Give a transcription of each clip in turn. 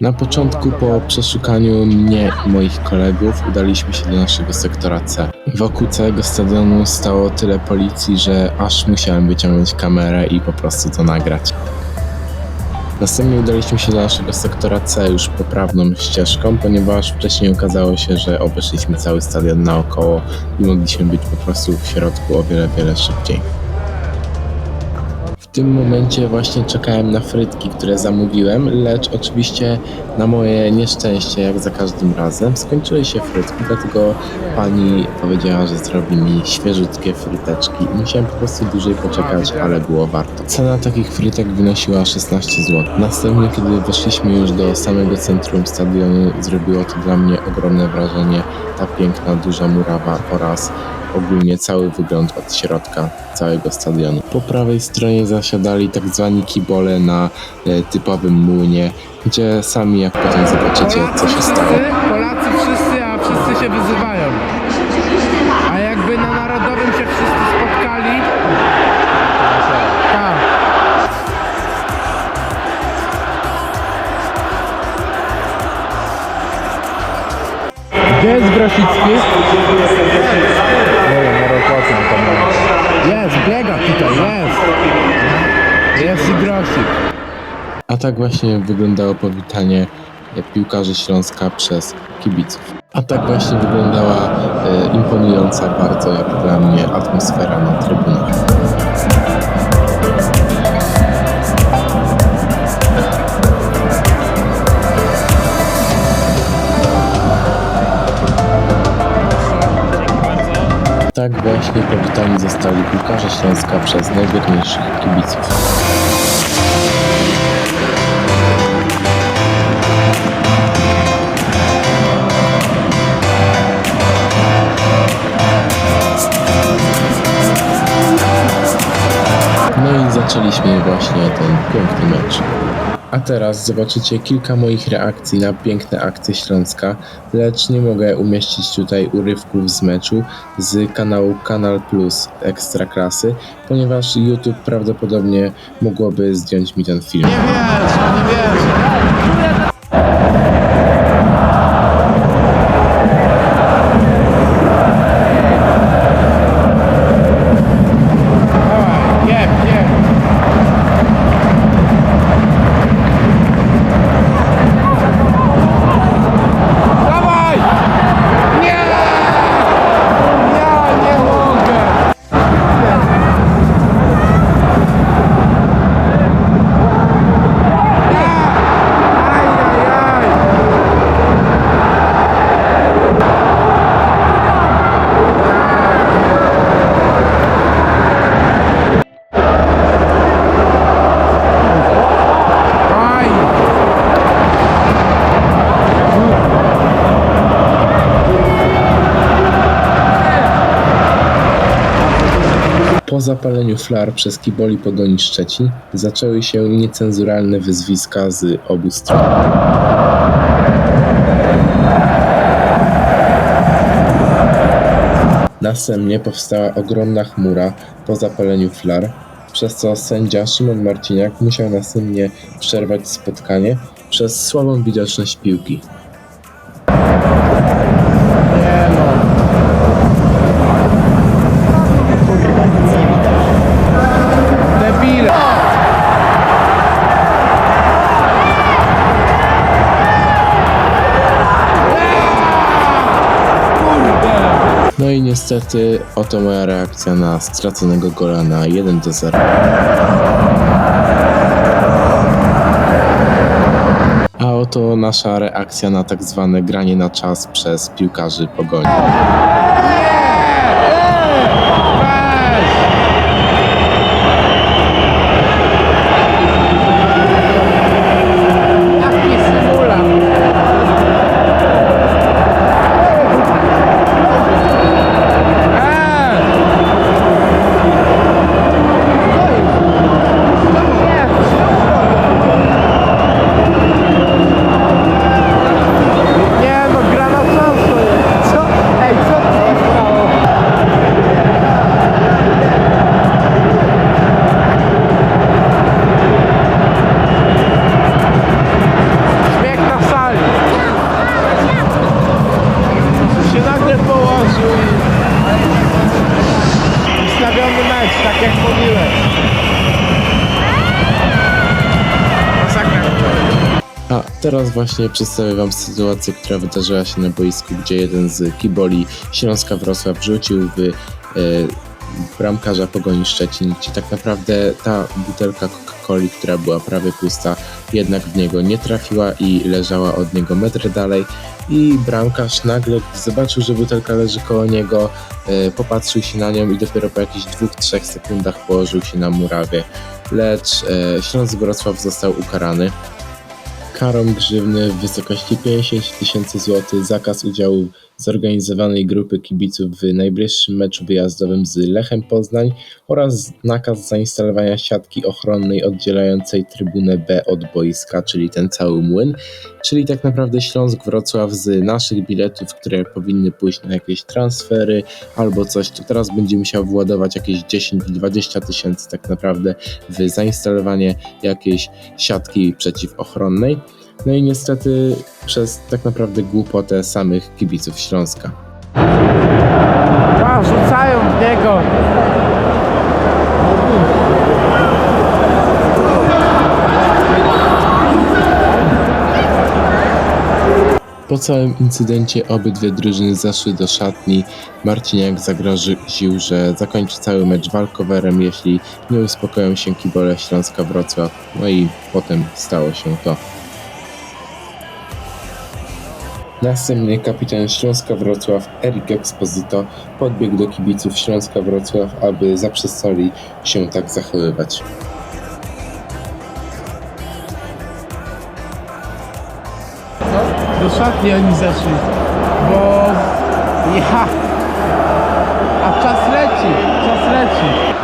Na początku po przeszukaniu mnie i moich kolegów udaliśmy się do naszego sektora C. Wokół całego stadionu stało tyle policji, że aż musiałem wyciągnąć kamerę i po prostu to nagrać. Następnie udaliśmy się do naszego sektora C już poprawną ścieżką, ponieważ wcześniej okazało się, że obeszliśmy cały stadion naokoło i mogliśmy być po prostu w środku o wiele, wiele szybciej. Tym momencie właśnie czekałem na frytki, które zamówiłem, lecz oczywiście na moje nieszczęście, jak za każdym razem, skończyły się frytki, dlatego pani powiedziała, że zrobi mi świeżutkie fryteczki musiałem po prostu dłużej poczekać, ale było warto. Cena takich frytek wynosiła 16 zł. Następnie, kiedy weszliśmy już do samego centrum stadionu, zrobiło to dla mnie ogromne wrażenie, ta piękna, duża murawa oraz ogólnie cały wygląd od środka całego stadionu. Po prawej stronie zasiadali tak zwani kibole na e, typowym młynie, gdzie sami jak potem zobaczycie co się stało. Polacy, wszyscy, a wszyscy się wyzywają. Gdzie jest Grosicki? Jest, biega tutaj, jest. Jest i Grosik. A tak właśnie wyglądało powitanie piłkarzy Śląska przez kibiców. A tak właśnie wyglądała e, imponująca bardzo jak dla mnie atmosfera na trybunach. Właśnie powitani zostali piłkarze Śląska przez najwierniejszych kibiców. No i zaczęliśmy właśnie ten piękny mecz. A teraz zobaczycie kilka moich reakcji na piękne akcje Śląska, lecz nie mogę umieścić tutaj urywków z meczu z kanału Kanal Plus Ekstraklasy, ponieważ YouTube prawdopodobnie mogłoby zdjąć mi ten film. Nie wiesz, nie wiesz. Po zapaleniu flar przez Kiboli Pogoni Szczecin zaczęły się niecenzuralne wyzwiska z obu stron. Następnie powstała ogromna chmura po zapaleniu flar, przez co sędzia Szymon Marciniak musiał następnie przerwać spotkanie przez słabą widoczność piłki. No i niestety oto moja reakcja na straconego gola na 1 do 0. A oto nasza reakcja na tak zwane granie na czas przez piłkarzy pogoni. Teraz właśnie przedstawię Wam sytuację, która wydarzyła się na boisku, gdzie jeden z kiboli Śląska Wrocław rzucił w e, bramkarza Pogoni Szczecin, gdzie tak naprawdę ta butelka Coca-Coli, która była prawie pusta, jednak w niego nie trafiła i leżała od niego metr dalej i bramkarz nagle zobaczył, że butelka leży koło niego, e, popatrzył się na nią i dopiero po jakichś dwóch, trzech sekundach położył się na murawie. Lecz e, Śląsk Wrocław został ukarany karą grzywny w wysokości 50 tysięcy złotych, zakaz udziału zorganizowanej grupy kibiców w najbliższym meczu wyjazdowym z Lechem Poznań oraz nakaz zainstalowania siatki ochronnej oddzielającej trybunę B od boiska, czyli ten cały młyn. Czyli tak naprawdę Śląsk Wrocław z naszych biletów, które powinny pójść na jakieś transfery albo coś, to teraz będzie musiał władować jakieś 10-20 tysięcy tak naprawdę w zainstalowanie jakiejś siatki przeciwochronnej. No i niestety przez tak naprawdę głupotę samych kibiców Śląska. A, rzucają w niego. Po całym incydencie obydwie drużyny zaszły do szatni. Marciniak zagroził, że zakończy cały mecz walkowerem, jeśli nie uspokoją się kibole Śląska Wrocław. No i potem stało się to. Następnie kapitan Śląska Wrocław Erik Exposito podbiegł do kibiców Śląska Wrocław, aby zaprzestali się tak zachowywać. Do szatni oni zeszli. Bo ja. A czas leci, czas leci.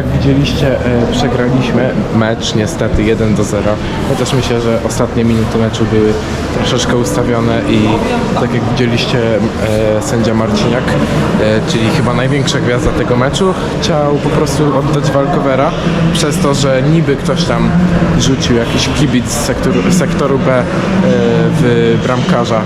Jak widzieliście, e, przegraliśmy mecz niestety 1 do 0. Chociaż myślę, że ostatnie minuty meczu były troszeczkę ustawione i tak jak widzieliście, e, sędzia Marciniak, e, czyli chyba największa gwiazda tego meczu, chciał po prostu oddać walkowera przez to, że niby ktoś tam rzucił jakiś kibic z sektoru, sektoru B w bramkarza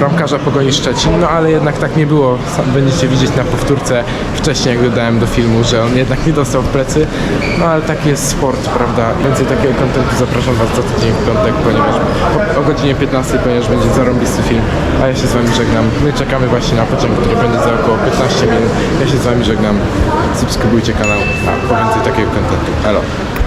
bramkarza Pogoni Szczecin, no ale jednak tak nie było. Będziecie widzieć na powtórce wcześniej, jak dodałem do filmu, że on jednak nie dostał w plecy, no ale taki jest sport, prawda? Więcej takiego kontentu zapraszam Was za tydzień w piątek, ponieważ o godzinie 15, ponieważ będzie zarąbisty film, a ja się z Wami żegnam. My czekamy właśnie na pociąg, który będzie za około 15 minut. Ja się z Wami żegnam. Subskrybujcie kanał, a po więcej takiego kontentu. Elo.